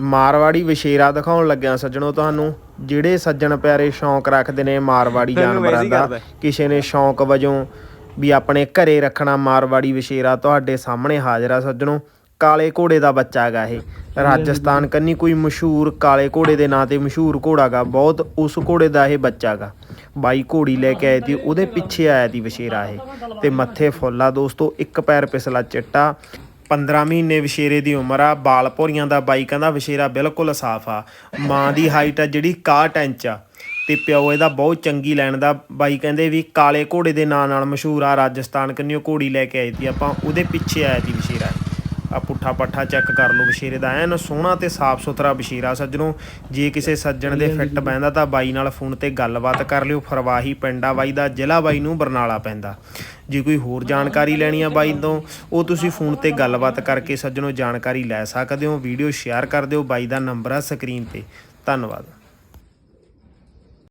ਮਾਰਵਾੜੀ ਵਿਸ਼ੇਰਾ ਦਿਖਾਉਣ ਲੱਗਿਆ ਸੱਜਣੋ ਤੁਹਾਨੂੰ ਜਿਹੜੇ ਸੱਜਣ ਪਿਆਰੇ ਸ਼ੌਂਕ ਰੱਖਦੇ ਨੇ ਮਾਰਵਾੜੀ ਜਾਨਵਰਾਂ ਦਾ। ਕਿਸੇ ਨੇ ਸ਼ੌਂਕ ਵਜੋਂ ਵੀ ਆਪਣੇ ਘਰੇ ਰੱਖਣਾ ਮਾਰਵਾੜੀ ਵਿਸ਼ੇਰਾ ਤੁਹਾਡੇ ਸਾਹਮਣੇ ਹਾਜ਼ਰ ਆ ਸੱਜਣੋ ਕਾਲੇ ਘੋੜੇ ਦਾ ਬੱਚਾ ਹੈਗਾ ਇਹ। ਰਾਜਸਥਾਨ ਕੰਨੀ ਕੋਈ ਮਸ਼ਹੂਰ ਕਾਲੇ ਘੋੜੇ ਦੇ ਨਾਂ ਤੇ ਮਸ਼ਹੂਰ ਘੋੜਾ ਗਾ ਬਹੁਤ ਉਸ ਘੋੜੇ ਦਾ ਇਹ ਬੱਚਾ ਗਾ ਬਾਈ ਘੋੜੀ ਲੈ ਕੇ ਆਏ ਤੀ ਉਹਦੇ ਪਿੱਛੇ ਆਇਆ ਤੀ ਵਿਸ਼ੇਰਾ ਇਹ। ਤੇ ਮੱਥੇ ਫੁੱਲਾ ਦੋਸਤੋ ਇੱਕ ਪੈਰ ਪਿਛਲਾ ਚਿੱਟਾ 15 ਮਹੀਨੇ ਵਿਸ਼ੇਰੇ ਦੀ ਉਮਰ ਆ, ਬਾਲ ਭੋਰੀਆਂ ਦਾ ਬਾਈ ਕਹਿੰਦਾ ਵਿਸ਼ੇਰਾ ਬਿਲਕੁਲ ਸਾਫ਼ ਆ। ਮਾਂ ਦੀ ਹਾਈਟ ਆ ਜਿਹੜੀ 61 ਇੰਚ ਆ। ਤੇ ਪਿਓ ਇਹਦਾ ਬਹੁਤ ਚੰਗੀ ਲੈਣ ਦਾ ਬਾਈ ਕਹਿੰਦੇ ਵੀ ਕਾਲੇ ਘੋੜੇ ਦੇ ਨਾਂ ਨਾਲ ਮਸ਼ਹੂਰ ਆ, ਰਾਜਸਥਾਨ ਕੰਨਿਓ ਘੋੜੀ ਲੈ ਕੇ ਆਈ ਤੀ ਆਪਾਂ ਉਹਦੇ ਪਿੱਛੇ ਆਇਆ ਤੀ ਵਿਸ਼ੇਰਾ ਆ ਪੁੱਠਾ ਪੱਠਾ ਚੈੱਕ ਕਰ ਲਓ ਵਿਸ਼ੇਰੇ ਦਾ। ਐਨ ਸੋਹਣਾ ਤੇ ਸਾਫ਼ ਸੁਥਰਾ ਵਿਸ਼ੇਰਾ ਸੱਜਣੋ। ਜੇ ਕਿਸੇ ਸੱਜਣ ਦੇ ਫਿੱਟ ਬੈਂਦਾ ਤਾਂ ਬਾਈ ਨਾਲ ਫੋਨ ਤੇ ਗੱਲਬਾਤ ਕਰ ਲਿਓ। ਫਰਵਾਹੀ ਪਿੰਡਾ ਬਾਈ ਦਾ ਜ਼ਿਲ੍ਹਾ ਬਾਈ ਨੂੰ ਬਰਨਾਲਾ ਪੈਂਦਾ। ਜੇ ਕੋਈ ਹੋਰ ਜਾਣਕਾਰੀ ਲੈਣੀ ਆ ਬਾਈ ਤੋਂ ਉਹ ਤੁਸੀਂ ਫੋਨ ਤੇ ਗੱਲਬਾਤ ਕਰਕੇ ਸੱਜਣੋ ਜਾਣਕਾਰੀ ਲੈ ਸਕਦੇ ਹੋ। ਵੀਡੀਓ ਸ਼ੇਅਰ ਕਰ ਦਿਓ। ਬਾਈ ਦਾ ਨੰਬਰ ਆ ਸਕਰੀਨ ਤੇ। ਧੰਨਵਾਦ।